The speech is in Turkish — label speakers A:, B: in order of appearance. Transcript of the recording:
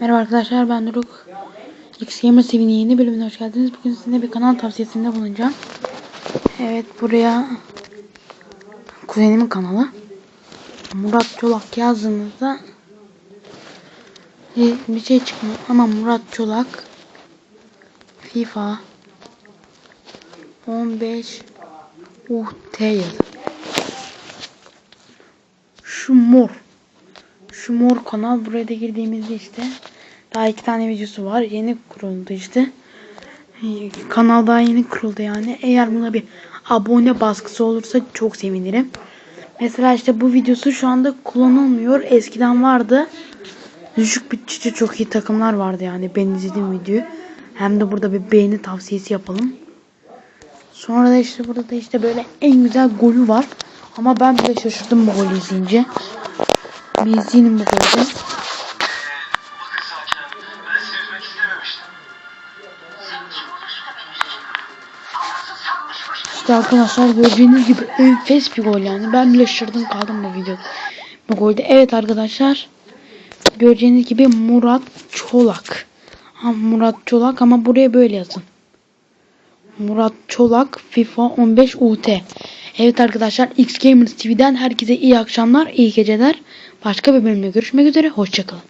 A: Merhaba arkadaşlar ben Doruk. X Gamer TV'nin yeni bölümüne hoş geldiniz. Bugün size bir kanal tavsiyesinde bulunacağım. Evet buraya kuzenimin kanalı. Murat Çolak yazdığınızda bir, şey çıkmıyor ama Murat Çolak FIFA 15 UT yazın. Şu mor şu mor kanal buraya da girdiğimizde işte daha iki tane videosu var. Yeni kuruldu işte. Kanal daha yeni kuruldu yani. Eğer buna bir abone baskısı olursa çok sevinirim. Mesela işte bu videosu şu anda kullanılmıyor. Eskiden vardı. Düşük bütçeli çok iyi takımlar vardı yani. Ben izlediğim videoyu. Hem de burada bir beğeni tavsiyesi yapalım. Sonra da işte burada da işte böyle en güzel golü var. Ama ben bile şaşırdım bu golü izleyince.
B: Ben seni üzmek istememiştim.
A: İşte arkadaşlar gördüğünüz gibi enfes bir gol yani. Ben bile şaşırdım kaldım bu videoda. Bu golde. Evet arkadaşlar. Göreceğiniz gibi Murat Çolak. Ha, Murat Çolak ama buraya böyle yazın. Murat Çolak FIFA 15 UT. Evet arkadaşlar X Gamers TV'den herkese iyi akşamlar, iyi geceler. Başka bir bölümde görüşmek üzere. Hoşçakalın.